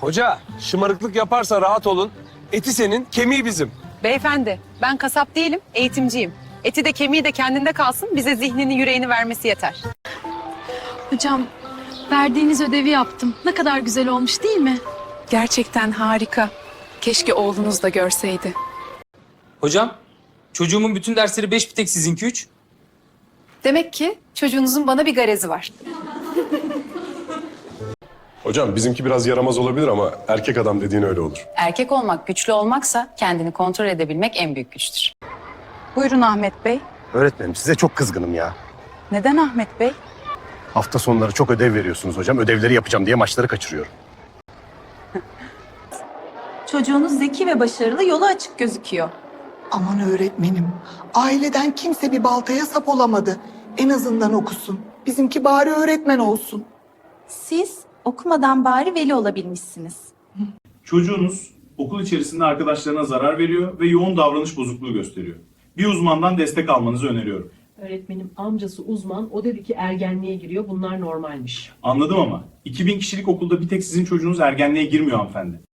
Hoca şımarıklık yaparsa rahat olun. Eti senin, kemiği bizim. Beyefendi, ben kasap değilim, eğitimciyim. Eti de kemiği de kendinde kalsın, bize zihnini yüreğini vermesi yeter. Hocam verdiğiniz ödevi yaptım. Ne kadar güzel olmuş değil mi? Gerçekten harika. Keşke oğlunuz da görseydi. Hocam, çocuğumun bütün dersleri 5 bir tek sizinki 3. Demek ki çocuğunuzun bana bir garezi var. Hocam bizimki biraz yaramaz olabilir ama erkek adam dediğin öyle olur. Erkek olmak güçlü olmaksa kendini kontrol edebilmek en büyük güçtür. Buyurun Ahmet Bey. Öğretmenim size çok kızgınım ya. Neden Ahmet Bey? Hafta sonları çok ödev veriyorsunuz hocam. Ödevleri yapacağım diye maçları kaçırıyorum. Çocuğunuz zeki ve başarılı yolu açık gözüküyor. Aman öğretmenim, aileden kimse bir baltaya sap olamadı. En azından okusun. Bizimki bari öğretmen olsun. Siz okumadan bari veli olabilmişsiniz. Çocuğunuz okul içerisinde arkadaşlarına zarar veriyor ve yoğun davranış bozukluğu gösteriyor. Bir uzmandan destek almanızı öneriyorum. Öğretmenim amcası uzman, o dedi ki ergenliğe giriyor, bunlar normalmiş. Anladım ama 2000 kişilik okulda bir tek sizin çocuğunuz ergenliğe girmiyor hanımefendi.